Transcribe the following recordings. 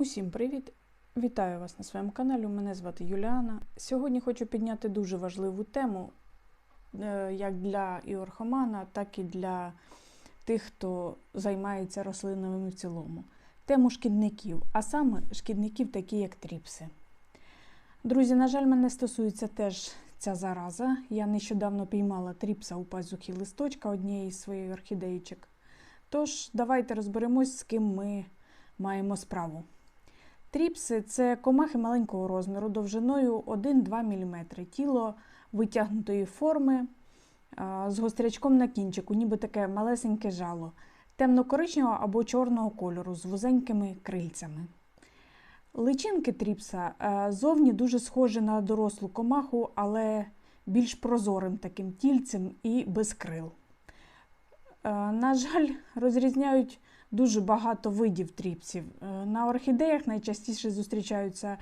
Усім привіт! Вітаю вас на своєму каналі. Мене звати Юліана. Сьогодні хочу підняти дуже важливу тему е, як для і орхомана, так і для тих, хто займається рослинами в цілому. Тему шкідників, а саме шкідників, такі як тріпси. Друзі, на жаль, мене стосується теж ця зараза. Я нещодавно піймала тріпса у пазухі листочка однієї з своїх орхідеїчок. Тож, давайте розберемось, з ким ми маємо справу. Тріпси це комахи маленького розміру, довжиною 1-2 мм, тіло витягнутої форми з гострячком на кінчику, ніби таке малесеньке жало, темно-коричневого або чорного кольору з вузенькими крильцями. Личинки тріпса зовні дуже схожі на дорослу комаху, але більш прозорим таким тільцем і без крил. А, На жаль, розрізняють дуже багато видів тріпсів. Е, На орхідеях найчастіше зустрічаються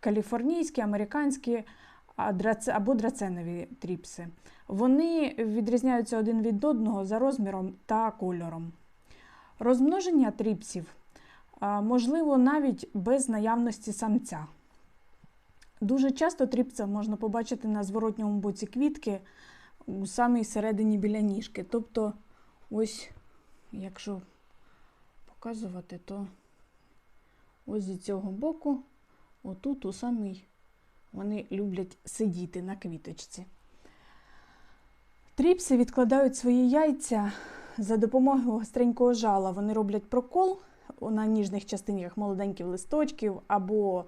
каліфорнійські, американські або драценові тріпси. Вони відрізняються один від одного за розміром та кольором. Розмноження тріпсів можливо навіть без наявності самця. Дуже часто тріпса можна побачити на зворотньому боці квітки у самій середині біля ніжки. Тобто, ось, якщо показувати, то ось зі цього боку, отут у самій вони люблять сидіти на квіточці. Тріпси відкладають свої яйця за допомогою гостренького жала. Вони роблять прокол на ніжних частинах молоденьких листочків або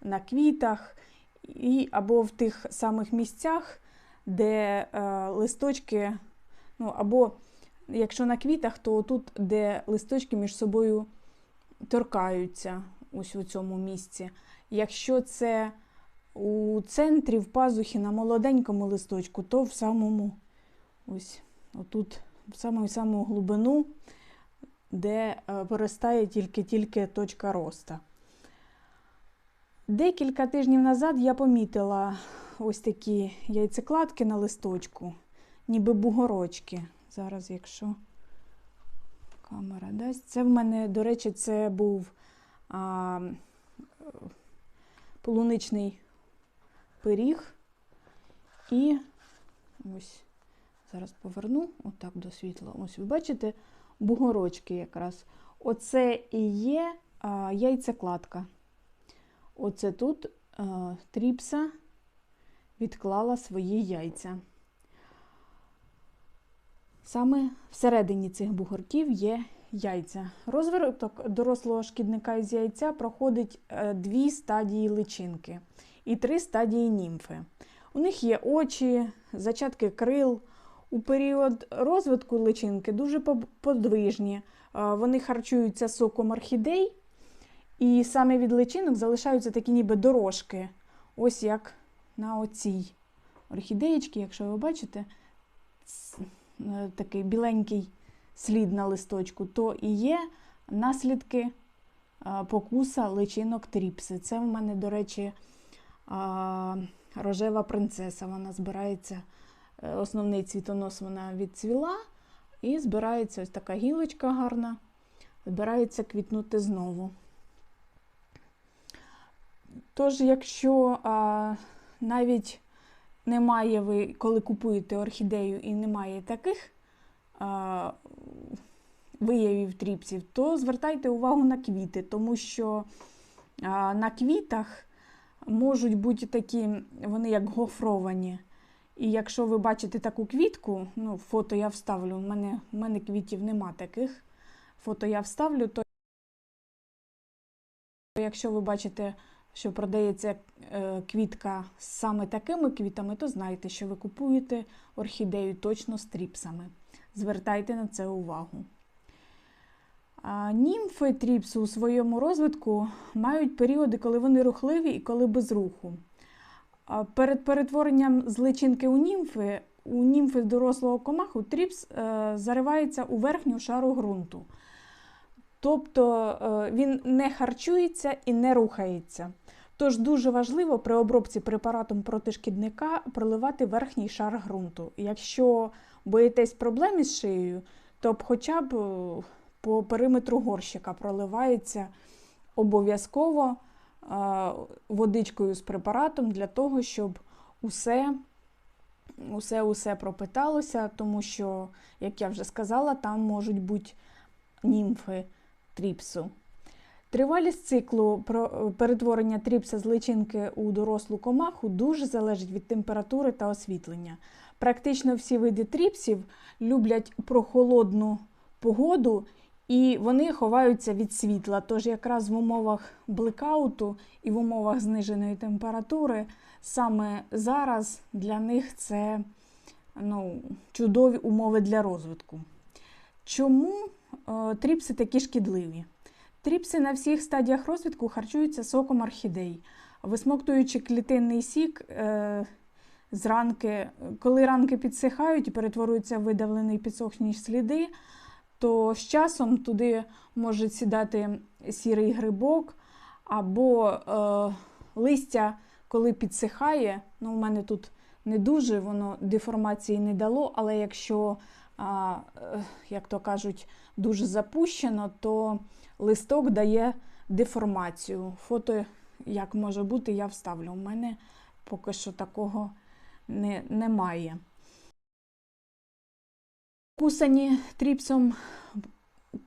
на квітах, і, або в тих самих місцях, де е, листочки, ну, або Якщо на квітах, то тут, де листочки між собою торкаються, ось у цьому місці. Якщо це у центрі в пазухі на молоденькому листочку, то в самому ось отут, в саму саму глибину, де е, виростає тільки-тільки точка роста. Декілька тижнів назад я помітила ось такі яйцекладки на листочку, ніби бугорочки. Зараз, якщо камера дасть. Це в мене, до речі, це був а, полуничний пиріг. І ось зараз поверну отак до світла. Ось ви бачите бугорочки якраз. Оце і є а, яйцекладка. Оце тут а, тріпса відклала свої яйця. Саме всередині цих бугорків є яйця. Розвиток дорослого шкідника із яйця проходить е, дві стадії личинки і три стадії німфи. У них є очі, зачатки крил. У період розвитку личинки дуже подвижні. Е, Вони харчуються соком орхідей, і саме від личинок залишаються такі ніби дорожки. Ось як на оцій орхідеєчці, якщо ви бачите, такий біленький слід на листочку, то і є наслідки е, покуса личинок тріпси. Це в мене, до речі, е, рожева принцеса. Вона збирається, основний цвітонос вона відцвіла, і збирається ось така гілочка гарна, збирається квітнути знову. Тож, якщо а, навіть немає ви, коли купуєте орхідею і немає таких а, виявів тріпсів, то звертайте увагу на квіти, тому що а, на квітах можуть бути такі, вони як гофровані. І якщо ви бачите таку квітку, ну, фото я вставлю, у мене, у мене квітів нема таких, фото я вставлю, то якщо ви бачите що продається е, квітка з саме такими квітами, то знайте, що ви купуєте орхідею точно з тріпсами. Звертайте на це увагу. Німфи тріпсу у своєму розвитку мають періоди, коли вони рухливі і коли без руху. Перед перетворенням з личинки у німфи, у німфи дорослого комаху тріпс е, заривається у верхню шару ґрунту. Тобто е, він не харчується і не рухається. Тож дуже важливо при обробці препаратом проти шкідника проливати верхній шар ґрунту. Якщо боїтесь проблем із шиєю, то хоча б е, по периметру горщика проливається обов'язково е, водичкою з препаратом для того, щоб усе, усе, усе пропиталося, тому що, як я вже сказала, там можуть бути німфи тріпсу. Тривалість циклу перетворення тріпса з личинки у дорослу комаху дуже залежить від температури та освітлення. Практично всі види тріпсів люблять прохолодну погоду і вони ховаються від світла. Тож якраз в умовах блекауту і в умовах зниженої температури саме зараз для них це ну, чудові умови для розвитку. Чому е, тріпси такі шкідливі? Тріпси на всіх стадіях розвитку харчуються соком орхідей, висмоктуючи клітинний сік е, з ранки. Коли ранки підсихають і перетворюються в видавлені підсохні сліди, то з часом туди може сідати сірий грибок або е, листя, коли підсихає. Ну, у мене тут не дуже воно деформації не дало, але якщо, е, як то кажуть, дуже запущено, то листок дає деформацію. Фото, як може бути, я вставлю. У мене поки що такого не, немає. Кусані тріпсом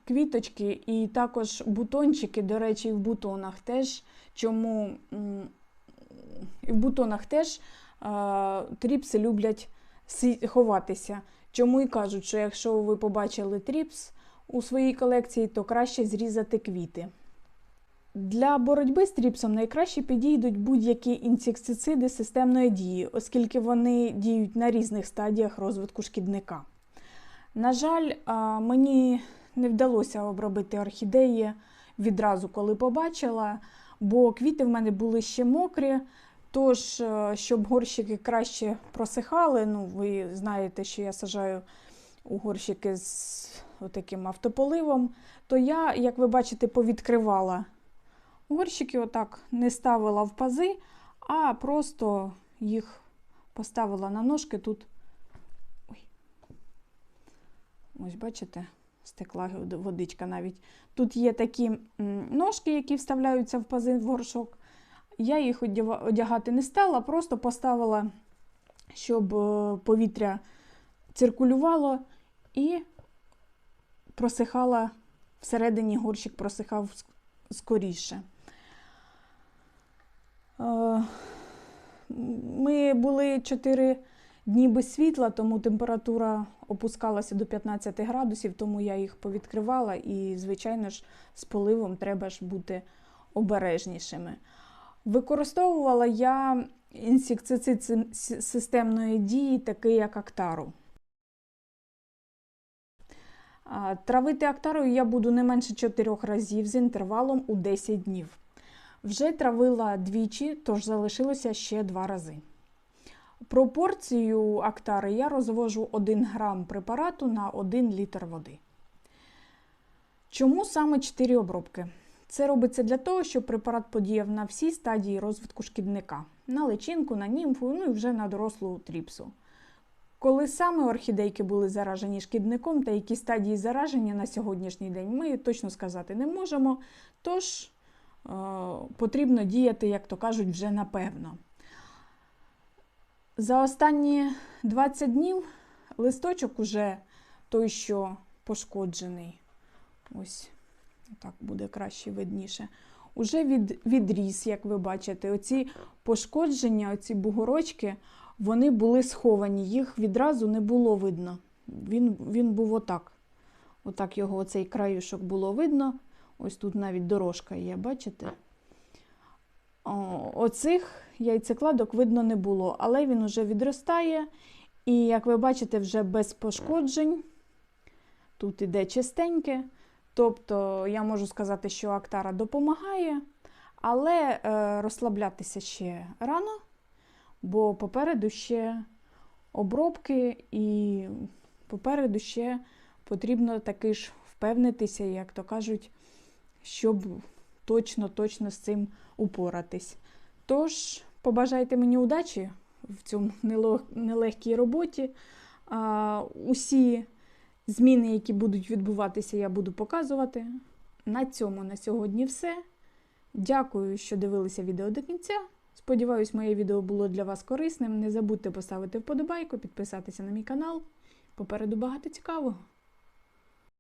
квіточки і також бутончики, до речі, в бутонах теж. Чому в бутонах теж тріпси люблять ховатися. Чому і кажуть, що якщо ви побачили тріпс у своїй колекції, то краще зрізати квіти. Для боротьби з тріпсом найкраще підійдуть будь-які інсектициди системної дії, оскільки вони діють на різних стадіях розвитку шкідника. На жаль, мені не вдалося обробити орхідеї відразу, коли побачила, бо квіти в мене були ще мокрі. Тож, е, щоб горщики краще просихали, ну ви знаєте, що я сажаю у горщики з таким автополивом, то я, як ви бачите, повідкривала горщики, отак не ставила в пази, а просто їх поставила на ножки тут. Ой. Ось, бачите, стекла водичка навіть. Тут є такі ножки, які вставляються в пази в горшок. Я їх одягати не стала, просто поставила, щоб е, повітря циркулювало і просихала всередині горщик просихав скоріше. Е, Ми були 4 дні без світла, тому температура опускалася до 15 градусів, тому я їх повідкривала і, звичайно ж, з поливом треба ж бути обережнішими. Використовувала я інсектицид системної дії, такий як актару. Травити актарою я буду не менше 4 разів з інтервалом у 10 днів. Вже травила двічі, тож залишилося ще 2 рази. Пропорцію актари я розвожу 1 грам препарату на 1 літр води. Чому саме 4 обробки? Це робиться для того, щоб препарат подіяв на всі стадії розвитку шкідника: на личинку, на німфу, ну і вже на дорослу тріпсу. Коли саме орхідейки були заражені шкідником та які стадії зараження на сьогоднішній день, ми точно сказати не можемо. Тож е, потрібно діяти, як то кажуть, вже напевно. За останні 20 днів листочок уже той, що пошкоджений, ось так буде краще видніше. Уже від, відріс, як ви бачите, оці пошкодження, оці бугорочки, вони були сховані, їх відразу не було видно. Він, він був отак. Отак його оцей краюшок було видно. Ось тут навіть дорожка є, бачите? О, оцих яйцекладок видно не було, але він уже відростає. І, як ви бачите, вже без пошкоджень. Тут іде чистеньке. Тобто, я можу сказати, що Актара допомагає, але е, розслаблятися ще рано, бо попереду ще обробки, і попереду ще потрібно таки ж впевнитися, як то кажуть, щоб точно-точно з цим упоратись. Тож, побажайте мені удачі в цьому нелег- нелегкій роботі. Усі зміни, які будуть відбуватися, я буду показувати. На цьому на сьогодні все. Дякую, що дивилися відео до кінця. Сподіваюсь, моє відео було для вас корисним. Не забудьте поставити вподобайку, підписатися на мій канал. Попереду багато цікавого.